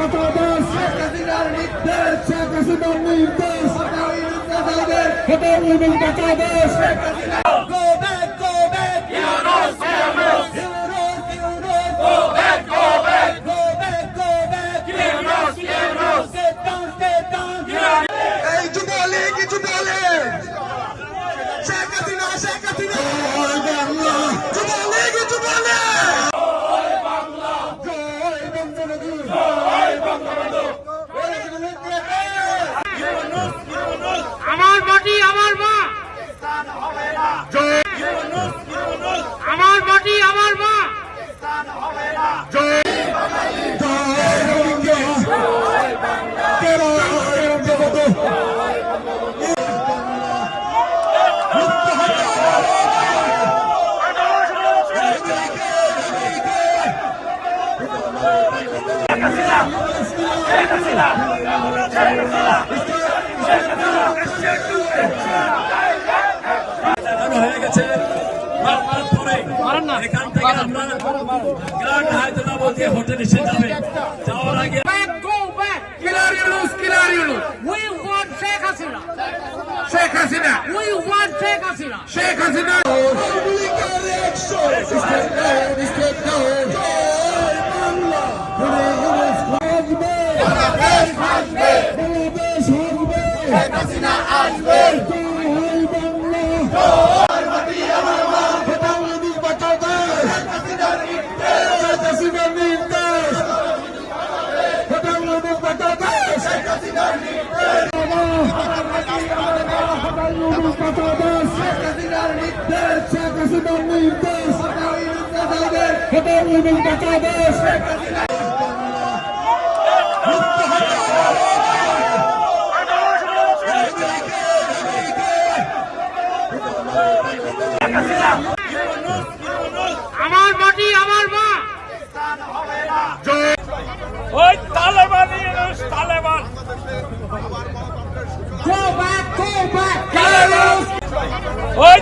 Go back, go back. Yunus, Yunus. Yunus, Yunus. Go back, go back. Go back, go back. Yunus, Yunus. Sit down, sit down. এই যুবলীগ যুবলীগ হয়ে গেছে এখান থেকে আমরা grand Hyderabad hotel এসে যাবে যাওয়ার আগে. শেখ হাসিনা. শেখ হাসিনা যুবলীগের একশো স্টেট ডাউন জয় বাংলা ইউনুস আসবে বাংলাদেশ আসবে বাংলাদেশ আসবে শেখ হাসিনা আসবে জয় বাংলা জয় মাটি আমার মা বাংলাদেশ বাঁচাও দেশ শেখ হাসিনার নির্দেশ শেখ হাসিনার নির্দেশ বাংলাদেশ বাঁচাও দেশ শেখ হাসিনার নির্দেশ আমার ওই